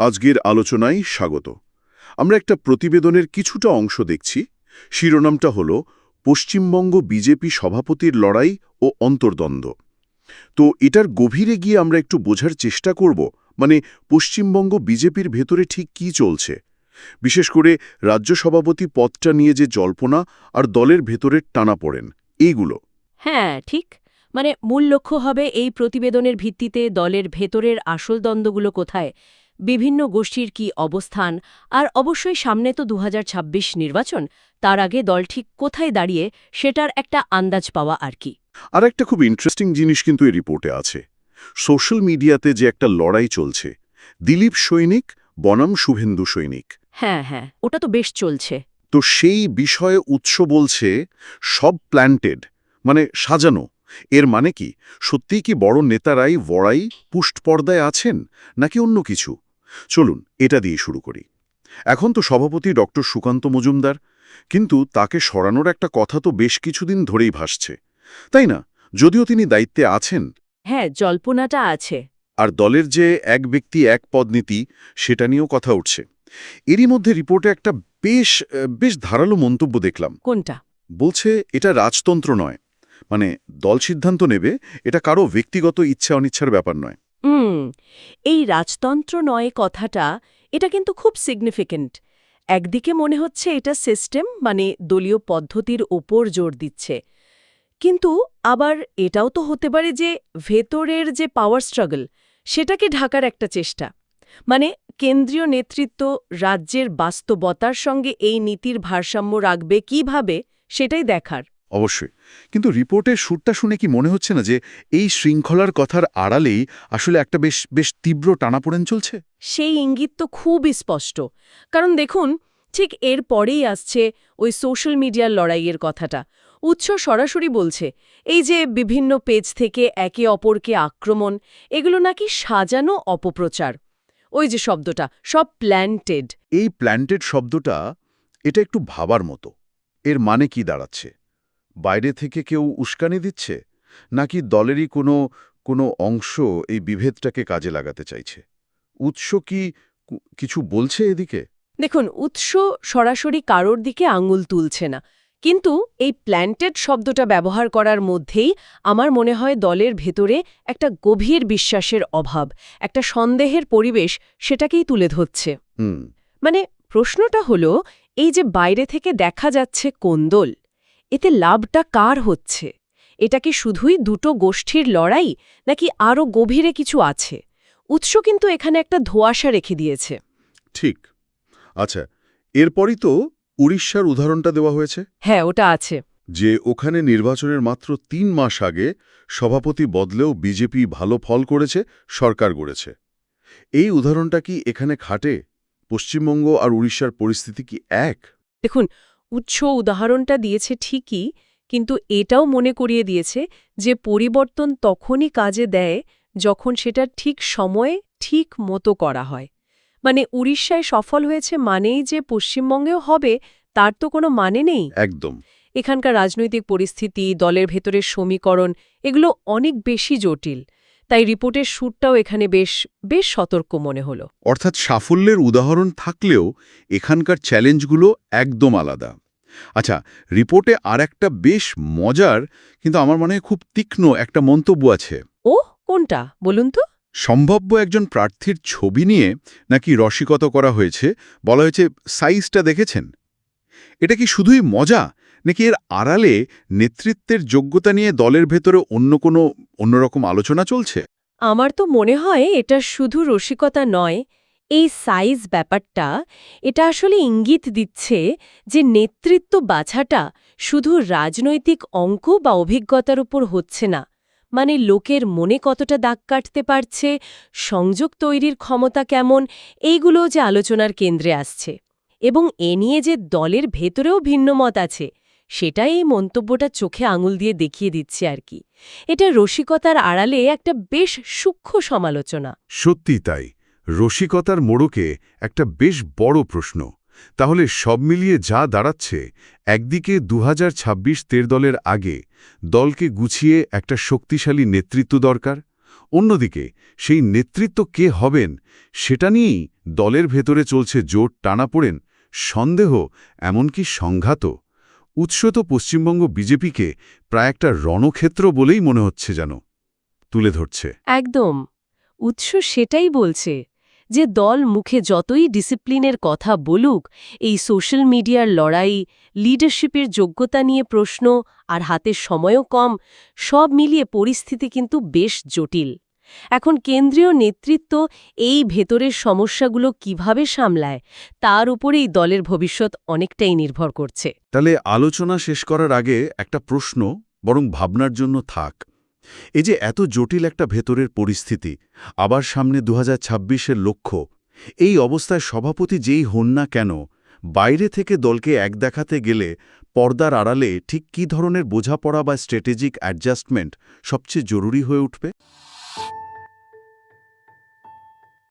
আজকের আলোচনায় স্বাগত। আমরা একটা প্রতিবেদনের কিছুটা অংশ দেখছি। শিরোনামটা হল, পশ্চিমবঙ্গ বিজেপি সভাপতির লড়াই ও অন্তর্দ্বন্দ্ব। তো এটার গভীরে গিয়ে আমরা একটু বোঝার চেষ্টা করব মানে পশ্চিমবঙ্গ বিজেপির ভেতরে ঠিক কি চলছে। বিশেষ করে রাজ্য সভাপতি পদটা নিয়ে যে জল্পনা আর দলের ভেতরের টানা পড়েন, এইগুলো। হ্যাঁ ঠিক। মানে মূল লক্ষ্য হবে এই প্রতিবেদনের ভিত্তিতে দলের ভেতরের আসল দ্বন্দ্বগুলো কোথায়? বিভিন্ন গোষ্ঠীর কি অবস্থান আর অবশ্যই সামনে তো দু হাজার ছাব্বিশ নির্বাচন তার আগে দল ঠিক কোথায় দাঁড়িয়ে সেটার একটা আন্দাজ পাওয়া আর কি। আর একটা খুব ইন্টারেস্টিং জিনিস কিন্তু এই রিপোর্টে আছে। সোশ্যাল মিডিয়াতে যে একটা লড়াই চলছে দিলীপ সৈনিক বনাম শুভেন্দু সৈনিক। হ্যাঁ হ্যাঁ ওটা তো বেশ চলছে। তো সেই বিষয়ে উৎস বলছে সব প্ল্যান্টেড মানে সাজানো। এর মানে কি সত্যিই কি বড় নেতারাই বড়াই পুষ্ট পর্দায় আছেন নাকি অন্য কিছু? চলুন এটা দিয়ে শুরু করি। এখন তো সভাপতি ডক্টর সুকান্ত মজুমদার কিন্তু তাকে সরানোর একটা কথা তো বেশ কিছুদিন ধরেই ভাসছে তাই না? যদিও তিনি দায়িত্বে আছেন। হ্যাঁ জল্পনাটা আছে। আর দলের যে এক ব্যক্তি এক পদ নীতি সেটা নিয়েও কথা উঠছে। এরই মধ্যে রিপোর্টে একটা বেশ বেশ ধারালো মন্তব্য দেখলাম। কোনটা? বলছে এটা রাজতন্ত্র নয়। মানে দল সিদ্ধান্ত নেবে এটা কারও ব্যক্তিগত ইচ্ছা অনিচ্ছার ব্যাপার নয়। হুম, এই রাজতন্ত্র নয় কথাটা, এটা কিন্তু খুব সিগনিফিকেন্ট একদিকে মনে হচ্ছে এটা সিস্টেম মানে দলীয় পদ্ধতির ওপর জোর দিচ্ছে। কিন্তু আবার এটাও তো হতে পারে যে ভেতরের যে পাওয়ার স্ট্রাগল সেটাকে ঢাকার একটা চেষ্টা। মানে কেন্দ্রীয় নেতৃত্ব রাজ্যের বাস্তবতার সঙ্গে এই নীতির ভারসাম্য রাখবে কীভাবে, সেটাই দেখার। অবশ্যই। কিন্তু রিপোর্টের সুরটা শুনে কি মনে হচ্ছে না যে এই শৃঙ্খলার কথার আড়ালেই আসলে একটা বেশ বেশ তীব্র টানাপোড়েন চলছে? সেই ইঙ্গিত তো খুবই স্পষ্ট। কারণ দেখুন ঠিক এর পরেই আসছে ওই সোশ্যাল মিডিয়ার লড়াইয়ের কথাটা। উৎস সরাসরি বলছে এই যে বিভিন্ন পেজ থেকে একে অপরকে আক্রমণ এগুলো নাকি সাজানো অপপ্রচার। ওই যে শব্দটা সব প্ল্যান্টেড। এই প্ল্যান্টেড শব্দটা এটা একটু ভাবার মতো। এর মানে কি দাঁড়াচ্ছে? বাইরে থেকে কেউ উস্কানি দিচ্ছে? নাকি দলেরই কোনো কোনো অংশ এই বিভেদটাকে কাজে লাগাতে চাইছে? উৎস কি কিছু বলছে এদিকে? দেখুন উৎস সরাসরি কারোর দিকে আঙুল তুলছে না। কিন্তু এই প্ল্যান্টেড শব্দটা ব্যবহার করার মধ্যেই আমার মনে হয় দলের ভেতরে একটা গভীর বিশ্বাসের অভাব একটা সন্দেহের পরিবেশ সেটাকেই তুলে ধরছে। মানে প্রশ্নটা হলো এই যে বাইরে থেকে দেখা যাচ্ছে কোন্দল এতে লাভটা কার হচ্ছে? এটা কি শুধুই দুটো গোষ্ঠীর লড়াই নাকি আরও গভীরে কিছু আছে? উৎস কিন্তু এখানে একটা ধোঁয়াশা রেখে দিয়েছে। ঠিক। আচ্ছা এরপরই তো উড়িষ্যার উদাহরণটা দেওয়া হয়েছে। হ্যাঁ ওটা আছে। যে ওখানে নির্বাচনের মাত্র তিন মাস আগে সভাপতি বদলেও বিজেপি ভালো ফল করেছে সরকার গড়েছে। এই উদাহরণটা কি এখানে খাটে? পশ্চিমবঙ্গ আর উড়িষ্যার পরিস্থিতি কি এক? দেখুন উৎস উদাহরণটা দিয়েছে ঠিকই কিন্তু এটাও মনে করিয়ে দিয়েছে যে পরিবর্তন তখনই কাজে দেয় যখন সেটা ঠিক সময়ে ঠিক মতো করা হয়। মানে উড়িষ্যায় সফল হয়েছে মানেই যে পশ্চিমবঙ্গেও হবে তার তো কোনো মানে নেই। একদম। এখানকার রাজনৈতিক পরিস্থিতি দলের ভেতরের সমীকরণ এগুলো অনেক বেশি জটিল। তাই রিপোর্টের সুরটাও এখানে বেশ বেশ সতর্ক মনে হলো। অর্থাৎ সাফল্যের উদাহরণ থাকলেও এখানকার চ্যালেঞ্জগুলো একদম আলাদা। আচ্ছা রিপোর্টে আর একটা বেশ মজার কিন্তু আমার মনে হয় খুব তীক্ষ্ণ একটা মন্তব্য আছে। ও কোনটা? বলুন তো। সম্ভাব্য একজন প্রার্থীর ছবি নিয়ে নাকি রসিকতা করা হয়েছে বলা হয়েছে সাইজটা দেখেছেন? এটা কি শুধুই মজা? নাকি এর আড়ালে নেতৃত্বের যোগ্যতা নিয়ে দলের ভেতরে অন্য কোনো অন্যরকম আলোচনা চলছে? আমার তো মনে হয় এটা শুধু রসিকতা নয়, এই সাইজ ব্যাপারটা, এটা আসলে ইঙ্গিত দিচ্ছে যে নেতৃত্ব বাছাটা শুধু রাজনৈতিক অঙ্ক বা অভিজ্ঞতার উপর হচ্ছে না মানে লোকের মনে কতটা দাগ কাটতে পারছে, সংযোগ তৈরির ক্ষমতা কেমন এইগুলো যে আলোচনার কেন্দ্রে আসছে। এবং এ নিয়ে যে দলের ভেতরেও ভিন্নমত আছে সেটাই এই মন্তব্যটা চোখে আঙুল দিয়ে দেখিয়ে দিচ্ছে আর কি। এটা রসিকতার আড়ালে একটা বেশ সূক্ষ্ম সমালোচনা। সত্যি তাই। রসিকতার মোড়কে একটা বেশ বড় প্রশ্ন। তাহলে সব মিলিয়ে যা দাঁড়াচ্ছে, একদিকে দু তের দলের আগে দলকে গুছিয়ে একটা শক্তিশালী নেতৃত্ব দরকার, অন্যদিকে সেই নেতৃত্ব কে হবেন সেটা নিয়েই দলের ভেতরে চলছে জোট টানাপোড়েন, সন্দেহ, এমনকি সংঘাত উৎস তো পশ্চিমবঙ্গ বিজেপিকে প্রায় একটা রণক্ষেত্র বলেই মনে হচ্ছে যেন, তুলে ধরছে। একদম। উৎস সেটাই বলছে যে দল মুখে যতই ডিসিপ্লিনের কথা বলুক, এই সোশ্যাল মিডিয়ার লড়াই, লিডারশিপের যোগ্যতা নিয়ে প্রশ্ন আর হাতে সময়ও কম, সব মিলিয়ে পরিস্থিতি কিন্তু বেশ জটিল। এখন কেন্দ্রীয় নেতৃত্ব এই ভেতরের সমস্যাগুলো কীভাবে সামলায়, তার উপরেই দলের ভবিষ্যৎ অনেকটাই নির্ভর করছে। তাহলে আলোচনা শেষ করার আগে একটা প্রশ্ন, বরং ভাবনার জন্য থাক। এই যে এত জটিল একটা ভেতরের পরিস্থিতি, আবার সামনে দু হাজার লক্ষ্য, এই অবস্থায় সভাপতি যেই হন না কেন, বাইরে থেকে দলকে এক দেখাতে গেলে পর্দার আড়ালে ঠিক কী ধরনের বোঝাপড়া বা স্ট্র্যাটেজিক অ্যাডজাস্টমেন্ট সবচেয়ে জরুরি হয়ে উঠবে?